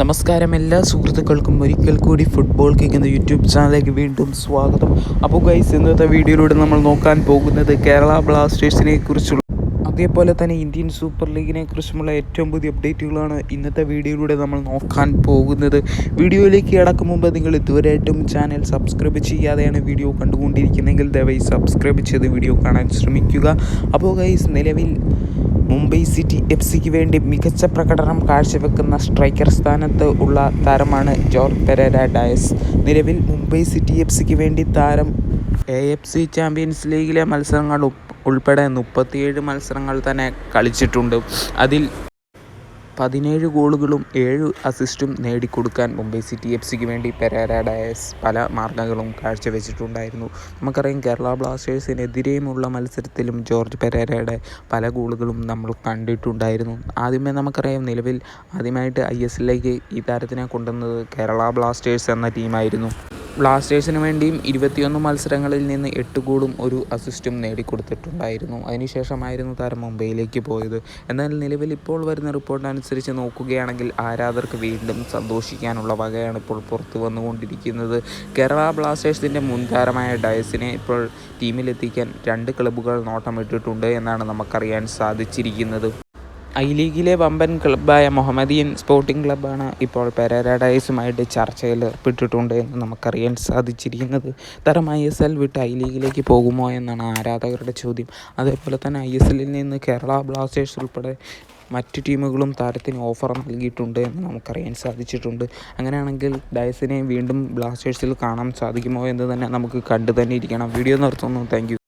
നമസ്കാരം എല്ലാ സുഹൃത്തുക്കൾക്കും ഒരിക്കൽ കൂടി ഫുട്ബോൾ കിക്ക് എന്ന യൂട്യൂബ് ചാനലിലേക്ക് വീണ്ടും സ്വാഗതം. അപ്പോൾ ഗൈസ് ഇന്നത്തെ വീഡിയോയിലൂടെ നമ്മൾ നോക്കാൻ പോകുന്നത് കേരള ബ്ലാസ്റ്റേഴ്സിനെ കുറിച്ചുള്ള അതേപോലെ തന്നെ ഇന്ത്യൻ സൂപ്പർ ലീഗിനെ കുറിച്ചുമുള്ള ഏറ്റവും പുതിയ അപ്ഡേറ്റുകളാണ് ഇന്നത്തെ വീഡിയോയിലൂടെ നമ്മൾ നോക്കാൻ പോകുന്നത്. വീഡിയോയിലേക്ക് കടക്കും മുമ്പ് നിങ്ങൾ ഇതുവരെയായിട്ടും ചാനൽ സബ്സ്ക്രൈബ് ചെയ്യാതെയാണ് വീഡിയോ കണ്ടുകൊണ്ടിരിക്കുന്നതെങ്കിൽ ദയവായി സബ്സ്ക്രൈബ് ചെയ്ത് വീഡിയോ കാണാൻ ശ്രമിക്കുക. അപ്പോൾ ഗൈസ് നിലവിൽ മുംബൈ സിറ്റി എഫ് സിക്ക് വേണ്ടി മികച്ച പ്രകടനം കാഴ്ചവെക്കുന്ന സ്ട്രൈക്കർ സ്ഥാനത്ത് ഉള്ള താരമാണ് ജോർജ് പെരേര ഡയസ്. നിലവിൽ മുംബൈ സിറ്റി എഫ് സിക്ക് വേണ്ടി താരം എ എഫ് സി ചാമ്പ്യൻസ് ലീഗിലെ മത്സരങ്ങൾ ഉൾപ്പെടെ മുപ്പത്തിയേഴ് മത്സരങ്ങൾ തന്നെ കളിച്ചിട്ടുണ്ട്. അതിൽ പതിനേഴ് ഗോളുകളും ഏഴ് അസിസ്റ്റും നേടിക്കൊടുക്കാൻ മുംബൈ സിറ്റി എഫ് സിക്ക് വേണ്ടി പെരേര പല മാർഗങ്ങളും കാഴ്ചവെച്ചിട്ടുണ്ടായിരുന്നു. നമുക്കറിയാം കേരള ബ്ലാസ്റ്റേഴ്സിനെതിരെയുമുള്ള മത്സരത്തിലും ജോർജ് പെരേരയുടെ പല ഗോളുകളും നമ്മൾ കണ്ടിട്ടുണ്ടായിരുന്നു. ആദ്യമേ നമുക്കറിയാം നിലവിൽ ആദ്യമായിട്ട് ഐ എസ് എല്ലിലേക്ക് ഈ താരത്തിനെ കൊണ്ടുവന്നത് കേരള ബ്ലാസ്റ്റേഴ്സ് എന്ന ടീമായിരുന്നു ബ്ലാസ്റ്റേഴ്സിന് വേണ്ടിയും ഇരുപത്തിയൊന്ന് മത്സരങ്ങളിൽ നിന്ന് എട്ട് ഗോളും ഒരു അസിസ്റ്റും നേടിക്കൊടുത്തിട്ടുണ്ടായിരുന്നു. അതിനുശേഷമായിരുന്നു താരം മുംബൈയിലേക്ക് പോയത്. എന്നാൽ നിലവിൽ ഇപ്പോൾ വരുന്ന റിപ്പോർട്ട് അനുസരിച്ച് നോക്കുകയാണെങ്കിൽ ആരാധകർക്ക് വീണ്ടും സന്തോഷിക്കാനുള്ള വകയാണ് ഇപ്പോൾ പുറത്തു വന്നുകൊണ്ടിരിക്കുന്നത്. കേരള ബ്ലാസ്റ്റേഴ്സിന്റെ മുൻതാരമായ ഡയസിനെ ഇപ്പോൾ ടീമിലെത്തിക്കാൻ രണ്ട് ക്ലബ്ബുകൾ നോട്ടമിട്ടിട്ടുണ്ട് എന്നാണ് നമുക്കറിയാൻ സാധിച്ചിരിക്കുന്നത്. ഐ ലീഗിലെ വമ്പൻ ക്ലബ്ബായ മുഹമ്മദിയൻ സ്പോർട്ടിംഗ് ക്ലബ്ബാണ് ഇപ്പോൾ പെരാഡൈസുമായിട്ട് ചർച്ചയിൽ ഏർപ്പെട്ടിട്ടുണ്ട് എന്ന് നമുക്കറിയാൻ സാധിച്ചിരിക്കുന്നത്. തരം ഐ എസ് എൽ വിട്ട് ഐ ലീഗിലേക്ക് പോകുമോ എന്നാണ് ആരാധകരുടെ ചോദ്യം. അതേപോലെ തന്നെ ഐ എസ് എല്ലിൽ നിന്ന് കേരള ബ്ലാസ്റ്റേഴ്സ് ഉൾപ്പെടെ മറ്റു ടീമുകളും താരത്തിന് ഓഫർ നൽകിയിട്ടുണ്ട് എന്ന് നമുക്കറിയാൻ സാധിച്ചിട്ടുണ്ട്. അങ്ങനെയാണെങ്കിൽ ഡയസിനെ വീണ്ടും ബ്ലാസ്റ്റേഴ്സിൽ കാണാൻ സാധിക്കുമോ എന്ന് തന്നെ നമുക്ക് കണ്ടു തന്നെ ഇരിക്കണം. വീഡിയോ നിർത്തുന്നു. താങ്ക്